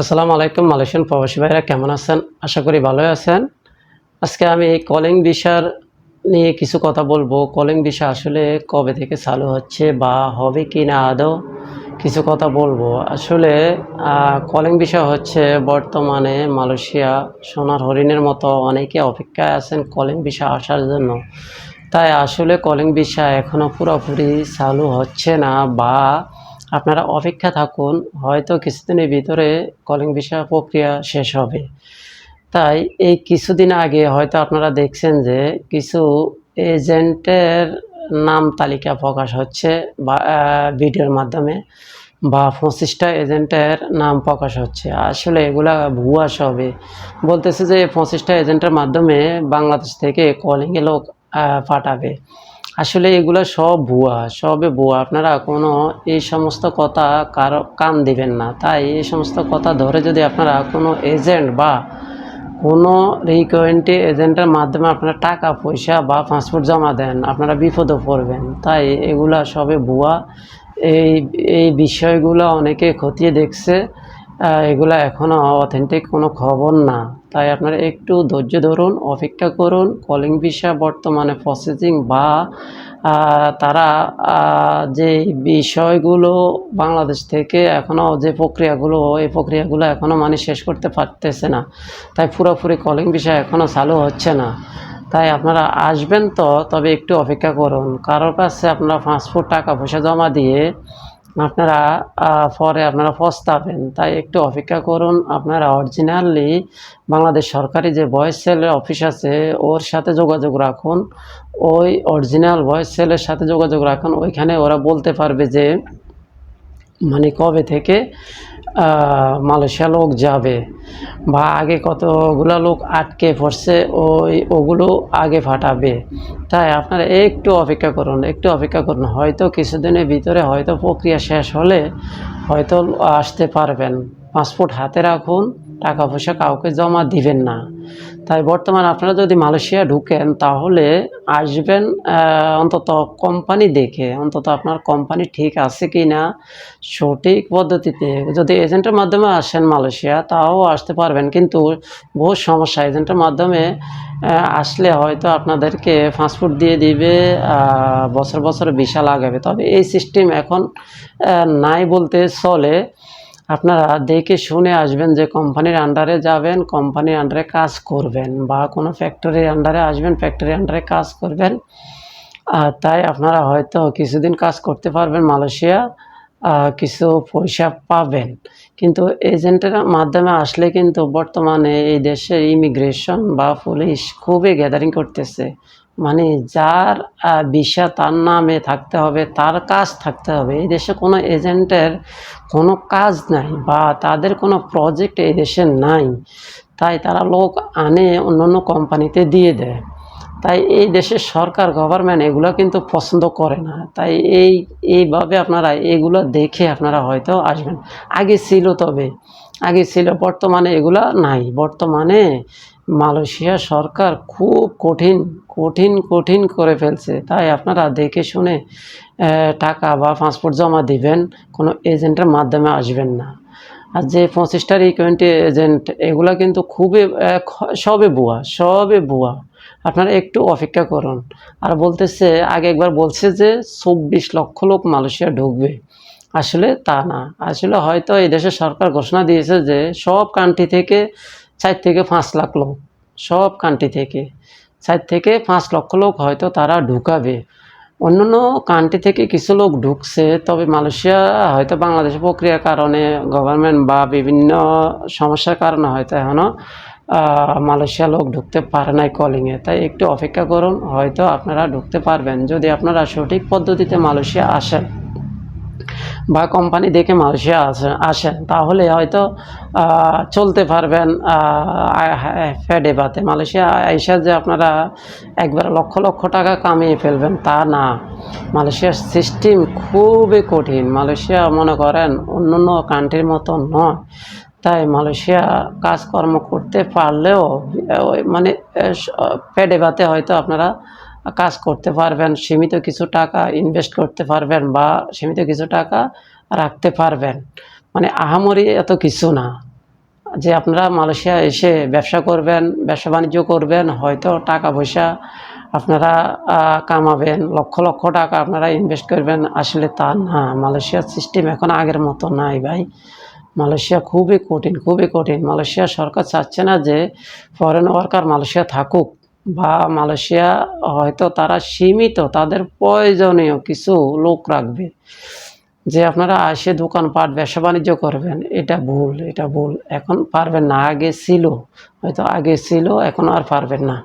আসসালামু আলাইকুম মালয়েশিয়ান প্রবাসী ভাইরা, কেমন আছেন? আশা করি ভালোই আছেন। আজকে আমি কলিং ভিসার নিয়ে কিছু কথা বলব। কলিং ভিসা আসলে কবে থেকে চালু হচ্ছে বা হবে কি না আদৌ কিছু কথা বলব। আসলে কলিং ভিসা হচ্ছে বর্তমানে মালয়েশিয়া সোনার হরিণের মতো অনেকে অপেক্ষায় আছেন কলিং ভিসা আসার জন্য। তাই আসলে কলিং ভিসা এখনও পুরোপুরি চালু হচ্ছে না বা আপনারা অপেক্ষা থাকুন, হয়তো কিছুদিনের ভিতরে কলিং ভিসা প্রক্রিয়া শেষ হবে। তাই এই কিছুদিন আগে হয়তো আপনারা দেখছেন যে কিছু এজেন্টের নাম তালিকা প্রকাশ হচ্ছে বা ভিডিওর মাধ্যমে বা পঁচিশটা এজেন্টের নাম প্রকাশ হচ্ছে। আসলে এগুলা ভুয়া সবে। বলতেছে যে পঁচিশটা এজেন্টের মাধ্যমে বাংলাদেশ থেকে কলিংয়ে লোক পাঠাবে। আসলে এগুলো সব ভুয়া, সবে ভুয়া। আপনারা কোনো এই সমস্ত কথা কারও কান দিবেন না। তাই এই সমস্ত কথা ধরে যদি আপনারা কোনো এজেন্ট বা কোনো রিকোয়েন্টি এজেন্টের মাধ্যমে আপনারা টাকা, পয়সা বা পাসপোর্ট জমা দেন, আপনারা বিপদে পড়বেন। তাই এগুলা সবে ভুয়া। এই এই বিষয়গুলো অনেকে খতিয়ে দেখছে। এগুলা এখনও অথেন্টিক কোনো খবর না। তাই আপনারা একটু ধৈর্য ধরুন, অপেক্ষা করুন কলিং ভিসা বর্তমানে প্রসেসিং বা তারা যে বিষয়গুলো বাংলাদেশ থেকে এখনও যে প্রক্রিয়াগুলো, এই প্রক্রিয়াগুলো এখনও মানে শেষ করতে পারতেছে না। তাই পুরোপুরি কলিং ভিসা এখনও চালু হচ্ছে না। তাই আপনারা আসবেন তো, তবে একটু অপেক্ষা করুন। কারোর কাছে আপনারা পাসপোর্ট টাকা, পয়সা জমা দিয়ে আপনারা পরে আপনারা পস্তাবেন তাই একটু অপেক্ষা করুন। আপনারা অরিজিনালি বাংলাদেশ সরকারি যে ভয়েস সেলের অফিস আছে, ওর সাথে যোগাযোগ রাখুন। ওই অরিজিনাল ভয়েস সেলের সাথে যোগাযোগ রাখুন। ওইখানে ওরা বলতে পারবে যে মানে কবে থেকে মালয়েশিয়া লোক যাবে বা আগে কতগুলো লোক আটকে পড়ছে, ওই ওগুলো আগে ফাটাবে। তাই আপনারা একটু অপেক্ষা করুন, একটু অপেক্ষা করুন। হয়তো কিছুদিনের ভিতরে হয়তো প্রক্রিয়া শেষ হলে হয়তো আসতে পারবেন। পাসপোর্ট হাতে রাখুন টাকা পয়সা কাউকে জমা দিবেন না। তাই বর্তমান আপনারা যদি মালয়েশিয়া ঢুকেন, তাহলে আসবেন অন্তত কোম্পানি দেখে, অন্তত আপনার কোম্পানি ঠিক আছে কি না সঠিক পদ্ধতিতে। যদি এজেন্টের মাধ্যমে আসেন মালয়েশিয়া, তাও আসতে পারবেন। কিন্তু বহু সমস্যা, এজেন্টের মাধ্যমে আসলে হয়তো আপনাদেরকে পাসপোর্ট দিয়ে দিবে বছর বছর ভিসা লাগাবে। তবে এই সিস্টেম এখন নাই বলতে চলে। আপনারা দেখে শুনে আসবেন যে কোম্পানির আন্ডারে যাবেন কোম্পানির আন্ডারে কাজ করবেন বা কোনো ফ্যাক্টরির আন্ডারে আসবেন ফ্যাক্টরির আন্ডারে কাজ করবেন। আর তাই আপনারা হয়তো কিছুদিন কাজ করতে পারবেন মালয়েশিয়া কিছু পয়সা পাবেন। কিন্তু এজেন্টের মাধ্যমে আসলে কিন্তু বর্তমানে এই দেশের ইমিগ্রেশন বা পুলিশ খুবই গ্যাদারিং করতেছে। মানে যার ভিসা তার নামে থাকতে হবে, তার কাজ থাকতে হবে। এই দেশে কোনো এজেন্টের কোনো কাজ নাই বা তাদের কোনো প্রজেক্ট এই দেশে নাই। তাই তারা লোক আনে অন্য অন্য কোম্পানিতে দিয়ে দেয়। তাই এই দেশের সরকার গভর্নমেন্ট এগুলো কিন্তু পছন্দ করে না। তাই এই, এইভাবে আপনারা এগুলো দেখে আপনারা হয়তো আসবেন। আগে ছিল তবে, আগে ছিল, বর্তমানে এগুলো নাই। বর্তমানে মালয়েশিয়া সরকার খুব কঠিন কঠিন কঠিন করে ফেলছে। তাই আপনারা দেখে শুনে টাকা বা পাসপোর্ট জমা দিবেন, কোনো এজেন্টের মাধ্যমে আসবেন না। আর যে পঁচিশটা রিকোয়েন্টি এজেন্ট এগুলো কিন্তু খুবই সবে বুয়া, সবে ভুয়া আপনারা একটু অপেক্ষা করুন। আর বলতেছে, আগে একবার বলছে যে চব্বিশ লক্ষ লোক মালয়েশিয়া ঢুকবে। আসলে তা না। আসলে হয়তো এই দেশের সরকার ঘোষণা দিয়েছে যে সব কান্ট্রি থেকে চার থেকে পাঁচ লাখ লোক, সব কান্ট্রি থেকে। চার থেকে পাঁচ লক্ষ লোক হয়তো তারা ঢুকাবে। অন্যান্য কান্ট্রি থেকে কিছু লোক ঢুকছে, তবে মালয়েশিয়া হয়তো বাংলাদেশের প্রক্রিয়ার কারণে গভর্নমেন্ট বা বিভিন্ন সমস্যার কারণে হয়তো এখনও মালয়েশিয়া লোক ঢুকতে পারে নাই কলিংয়ে তাই একটু অপেক্ষা করুন, হয়তো আপনারা ঢুকতে পারবেন। যদি আপনারা সঠিক পদ্ধতিতে মালয়েশিয়া আসেন বা কোম্পানি দেখে মালয়েশিয়া আসে, আসেন, তাহলে হয়তো চলতে পারবেন ফেডে বাতে মালয়েশিয়া আইসা যে আপনারা একবার লক্ষ লক্ষ টাকা কামিয়ে ফেলবেন, তা না। মালয়েশিয়ার সিস্টেম খুবই কঠিন। মালয়েশিয়া, মনে করেন অন্য অন্য কান্ট্রির মতো নয়। তাই মালয়েশিয়া কাজকর্ম করতে পারলেও মানে পেডে বাতে হয়তো আপনারা কাজ করতে পারবেন, সীমিত কিছু টাকা ইনভেস্ট করতে পারবেন বা সীমিত কিছু টাকা রাখতে পারবেন। মানে আহামরি এত কিছু না। যে আপনারা মালয়েশিয়া এসে ব্যবসা করবেন, ব্যবসা বাণিজ্য করবেন, হয়তো টাকা পয়সা আপনারা কামাবেন, লক্ষ লক্ষ টাকা আপনারা ইনভেস্ট করবেন, আসলে তা না। মালয়েশিয়ার সিস্টেম এখন আগের মতো নাই ভাই। মালয়েশিয়া খুবই কঠিন খুবই কঠিন। মালয়েশিয়া সরকার চাচ্ছে না যে ফরেন ওয়ার্কার মালয়েশিয়া থাকুক। বা মালয়েশিয়া হয়তো তারা সীমিত, তাদের প্রয়োজনীয় কিছু লোক রাখবে। যে আপনারা আসে দোকানপাট ব্যবসা বাণিজ্য করবেন, এটা ভুল এটা ভুল। এখন পারবেন না, আগে ছিল, হয়তো আগে ছিল, এখন আর পারবেন না।